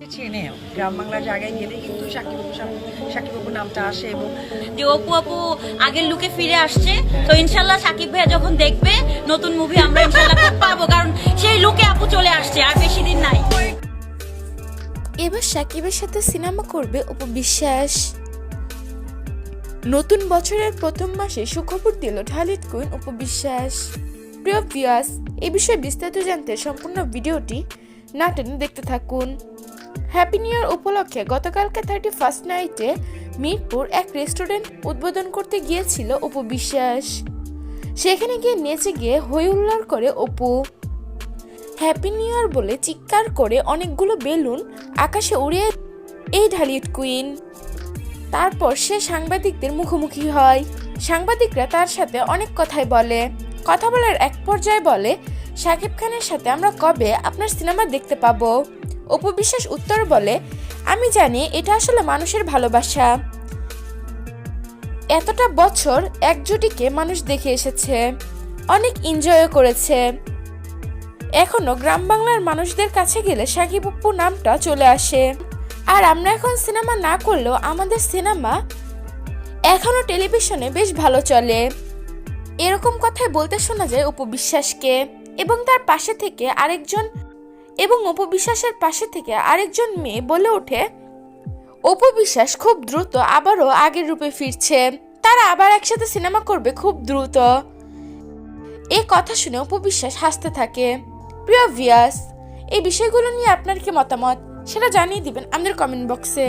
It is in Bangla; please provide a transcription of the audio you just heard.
চেনে গ্রাম বাংলার জায়গায় গেলে কিন্তু সাকিব বাবু সাকিব বাবু নামটা আসে এবং যে অপু আপু আগের লুকে ফিরে আসছে তো ইনশাল্লাহ সাকিব ভাইয়া যখন দেখবে নতুন মুভি আমরা ইনশাল্লাহ পাবো কারণ সেই লুকে আপু চলে আসছে আর বেশি দিন নাই। এবার সাকিবের সাথে সিনেমা করবে অপু বিশ্বাস। নতুন বছরের প্রথম মাসে সুখবর দিল ঢালিদ কুইন অপু বিশ্বাস। প্রিয় ভিউয়ার্স এই বিষয়ে বিস্তারিত জানতে সম্পূর্ণ ভিডিওটি না টেনে দেখতে থাকুন। হ্যাপি নিউ ইয়ার উপলক্ষে গতকালকে থার্টি ফার্স্ট নাইটে মিরপুর এক রেস্টুরেন্ট উদ্বোধন করতে গিয়েছিল অপু বিশ্বাস। সেখানে গিয়ে নেচে গিয়ে হই উল্লার করে অপু। হ্যাপি নিউ ইয়ার বলে চিৎকার করে অনেকগুলো বেলুন আকাশে উড়িয়ে এই ঢালিউড কুইন তারপর সে সাংবাদিকদের মুখোমুখি হয়। সাংবাদিকরা তার সাথে অনেক কথাই বলে। কথা বলার এক পর্যায়ে বলে শাকিব খানের সাথে আমরা কবে আপনার সিনেমা দেখতে পাবো? অপু বিশ্বাস উত্তর বলে, আমি জানি এটা আসলে মানুষের ভালোবাসা। এতটা বছর এক জুটিকে মানুষ দেখে এসেছে, অনেক এনজয়ও করেছে। এখনও গ্রাম বাংলার মানুষদের কাছে গেলে সাকিব অপ্পু নামটা চলে আসে। আর আমরা এখন সিনেমা না করলেও আমাদের সিনেমা এখনও টেলিভিশনে বেশ ভালো চলে। এরকম কথাই বলতে শোনা যায় উপবিশ্বাসকে এবং তার পাশে থেকে আরেকজন এবং উপবিশ্বাসের পাশে থেকে আরেকজন মেয়ে বলে ওঠে অপবিশ্বাস খুব দ্রুত আবারও আগের রূপে ফিরছে। তারা আবার একসাথে সিনেমা করবে খুব দ্রুত। এই কথা শুনে উপবিশ্বাস হাসতে থাকে, প্রিয় ভিয়াস এই বিষয়গুলো নিয়ে আপনার কি মতামত? সেটা জানিয়ে দিবেন আমাদের কমেন্ট বক্সে।